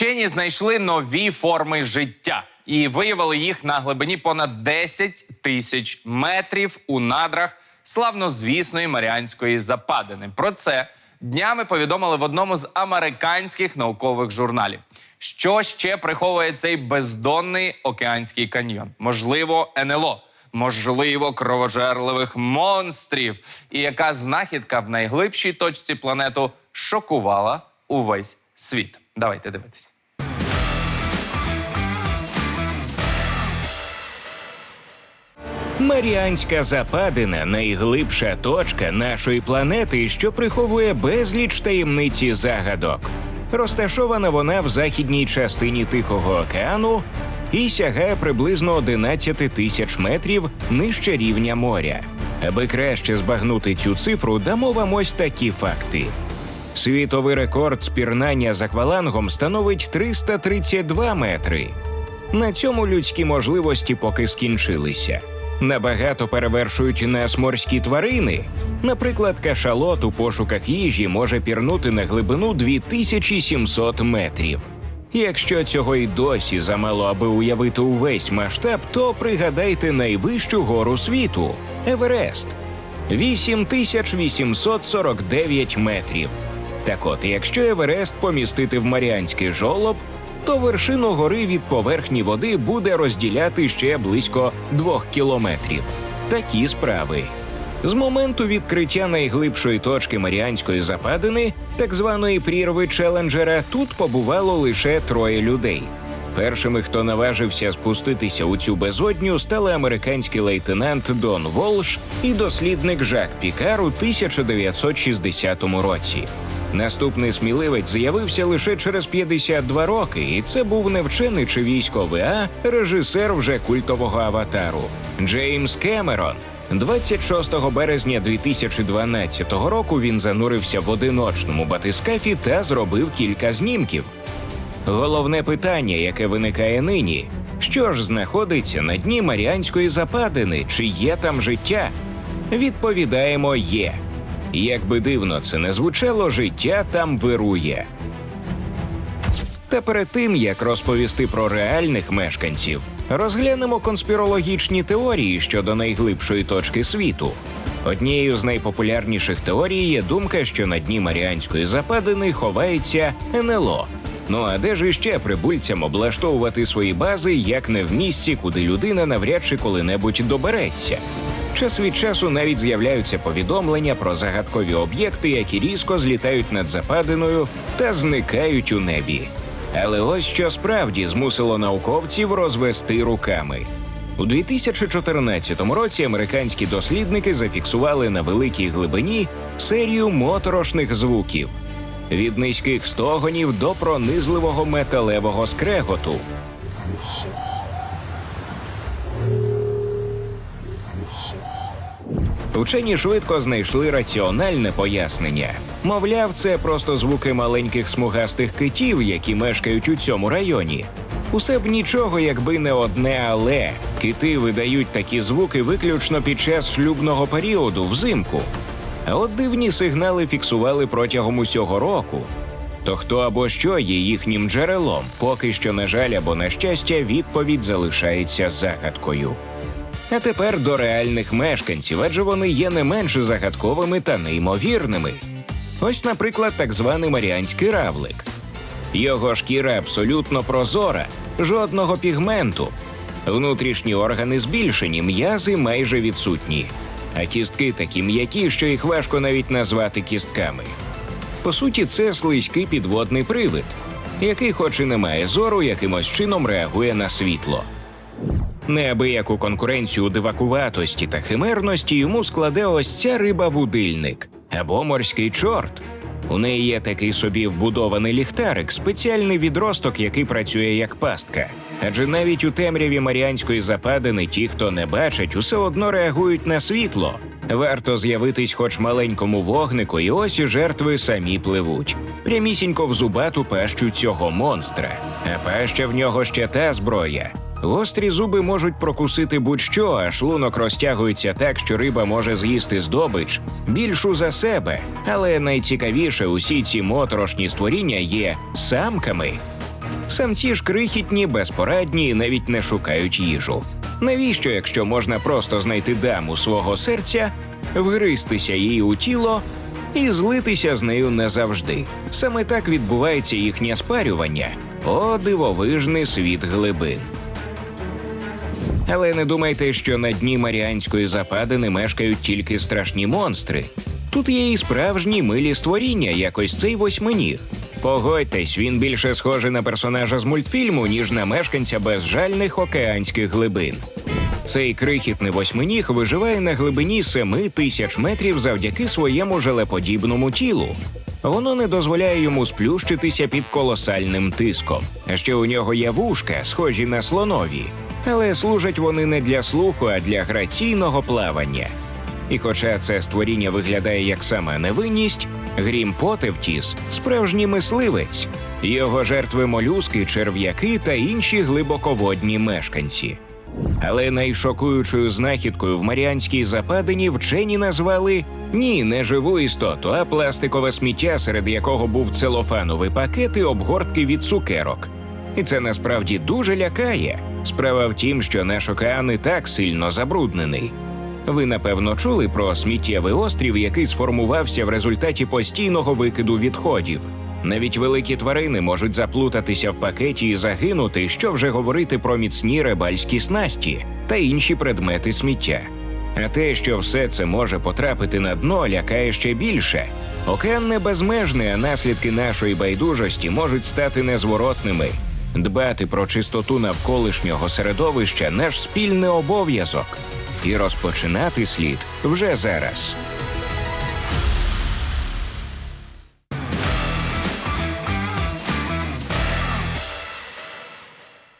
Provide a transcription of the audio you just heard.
Вчені знайшли нові форми життя і виявили їх на глибині понад 10 тисяч метрів у надрах славнозвісної Маріанської западини. Про це днями повідомили в одному з американських наукових журналів. Що ще приховує цей бездонний океанський каньйон? Можливо, НЛО, можливо, кровожерливих монстрів. І яка знахідка в найглибшій точці планету шокувала увесь світ? Давайте дивитись. Маріанська западина найглибша точка нашої планети, що приховує безліч таємниць і загадок. Розташована вона в західній частині Тихого океану і сягає приблизно 11 тисяч метрів нижче рівня моря. Аби краще збагнути цю цифру, дамо вам ось такі факти. Світовий рекорд спірнання з аквалангом становить 332 метри. На цьому людські можливості поки скінчилися. Набагато перевершують нас морські тварини. Наприклад, кашалот у пошуках їжі може пірнути на глибину 2700 метрів. Якщо цього й досі замало, аби уявити увесь масштаб, то пригадайте найвищу гору світу Еверест 8849 метрів. Так от, якщо Еверест помістити в Маріанський жолоб, то вершину гори від поверхні води буде розділяти ще близько двох кілометрів. Такі справи. З моменту відкриття найглибшої точки Маріанської западини, так званої прірви Челенджера, тут побувало лише троє людей. Першими, хто наважився спуститися у цю безодню, стали американський лейтенант Дон Волш і дослідник Жак Пікар у 1960 році. Наступний сміливець з'явився лише через 52 роки, і це був не вчений чи військовий, а режисер вже культового аватару Джеймс Кемерон. 26 березня 2012 року він занурився в одиночному батискафі та зробив кілька знімків. Головне питання, яке виникає нині: що ж знаходиться на дні Маріанської западини, чи є там життя? Відповідаємо є. Як би дивно це не звучало, життя там вирує. Та перед тим як розповісти про реальних мешканців, розглянемо конспірологічні теорії щодо найглибшої точки світу. Однією з найпопулярніших теорій є думка, що на дні Маріанської западини ховається НЛО. Ну а де ж іще прибульцям облаштовувати свої бази, як не в місці, куди людина навряд чи коли-небудь добереться? Час від часу навіть з'являються повідомлення про загадкові об'єкти, які різко злітають над западиною та зникають у небі. Але ось що справді змусило науковців розвести руками. У 2014 році американські дослідники зафіксували на великій глибині серію моторошних звуків від низьких стогонів до пронизливого металевого скреготу. Вчені швидко знайшли раціональне пояснення. Мовляв, це просто звуки маленьких смугастих китів, які мешкають у цьому районі. Усе б нічого, якби не одне але кити видають такі звуки виключно під час шлюбного періоду взимку. А от дивні сигнали фіксували протягом усього року. То хто або що є їхнім джерелом, поки що, на жаль, або на щастя, відповідь залишається загадкою. А тепер до реальних мешканців, адже вони є не менш загадковими та неймовірними. Ось, наприклад, так званий маріанський равлик. Його шкіра абсолютно прозора, жодного пігменту. Внутрішні органи збільшені, м'язи майже відсутні, а кістки такі м'які, що їх важко навіть назвати кістками. По суті, це слизький підводний привид, який, хоч і не має зору, якимось чином реагує на світло. Неабияку конкуренцію дивакуватості та химерності йому складе ось ця риба-вудильник або морський чорт. У неї є такий собі вбудований ліхтарик, спеціальний відросток, який працює як пастка. Адже навіть у темряві Маріанської западини ті, хто не бачать, усе одно реагують на світло. Варто з'явитись хоч маленькому вогнику, і ось і жертви самі пливуть. Прямісінько в зубату пащу цього монстра. А паща в нього ще та зброя. Гострі зуби можуть прокусити будь-що, а шлунок розтягується так, що риба може з'їсти здобич більшу за себе. Але найцікавіше усі ці моторошні створіння є самками. Самці ж крихітні, безпорадні і навіть не шукають їжу. Навіщо, якщо можна просто знайти даму свого серця, вгристися їй у тіло і злитися з нею не завжди? Саме так відбувається їхнє спарювання. О, дивовижний світ глибин. Але не думайте, що на дні Маріанської западини мешкають тільки страшні монстри. Тут є і справжні милі створіння, як ось цей восьминіг. Погодьтесь, він більше схожий на персонажа з мультфільму, ніж на мешканця безжальних океанських глибин. Цей крихітний восьминіг виживає на глибині 7 тисяч метрів завдяки своєму желеподібному тілу. Воно не дозволяє йому сплющитися під колосальним тиском. Ще у нього є вушка, схожі на слонові, але служать вони не для слуху, а для граційного плавання. І хоча це створіння виглядає як сама невинність, Грім Потевтіс – справжній мисливець. Його жертви молюски, черв'яки та інші глибоководні мешканці. Але найшокуючою знахідкою в Маріанській западині вчені назвали ні, не живу істоту, а пластикове сміття, серед якого був целофановий пакет і обгортки від цукерок. І це насправді дуже лякає. Справа в тім, що наш океан і так сильно забруднений. Ви напевно чули про сміттєвий острів, який сформувався в результаті постійного викиду відходів. Навіть великі тварини можуть заплутатися в пакеті і загинути, що вже говорити про міцні рибальські снасті та інші предмети сміття. А те, що все це може потрапити на дно, лякає ще більше. Океан не безмежний, а наслідки нашої байдужості можуть стати незворотними. Дбати про чистоту навколишнього середовища наш спільний обов'язок. І розпочинати слід вже зараз.